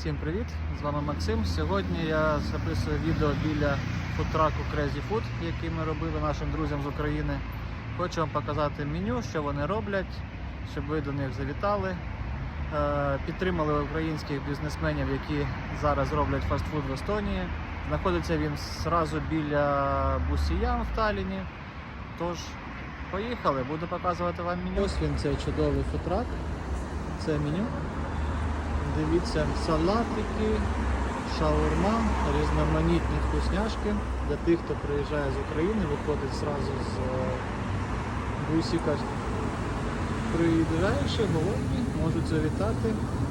Всім привіт! З вами Максим. Сьогодні я записую відео біля фудтраку Crazy Food, який ми робили нашим друзям з України. Хочу вам показати меню, що вони роблять, щоб ви до них завітали. Е, Підтримали українських бізнесменів, які зараз роблять фастфуд в Естонії. Знаходиться він зразу біля Бусіян в Талліні. Тож, поїхали, буду показувати вам меню. Ось він цей чудовий фудтрак. Це меню. Дивіться, салатики, шаурма, різноманітні вкусняшки. Для тих, хто приїжджає з України, виходить зразу з е, бусика. Приїжджаючи голодні, можуть завітати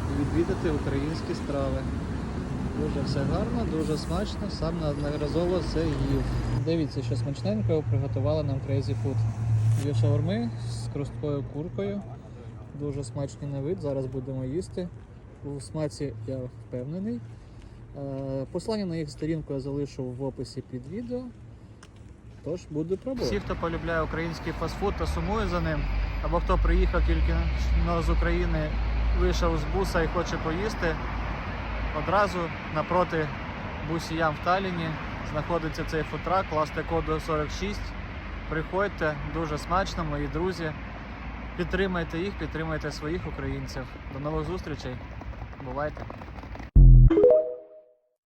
і відвідати українські страви. Дуже все гарно, дуже смачно, сам неодноразово це їв. Дивіться, що смачненького приготували нам Crazy Food. Дві шаурми з крусткою куркою. Дуже смачний на вид, зараз будемо їсти. У смаці я впевнений. Е, Послання на їх сторінку я залишу в описі під відео. Тож буду пробувати. Всі, хто полюбляє український фастфуд та сумує за ним, або хто приїхав тільки з України, вийшов з буса і хоче поїсти, одразу напроти бусіям в Талліні знаходиться цей футрак, класти коду 46. Приходьте, дуже смачно, мої друзі. Підтримайте їх, підтримайте своїх українців. До нових зустрічей. Бувайте!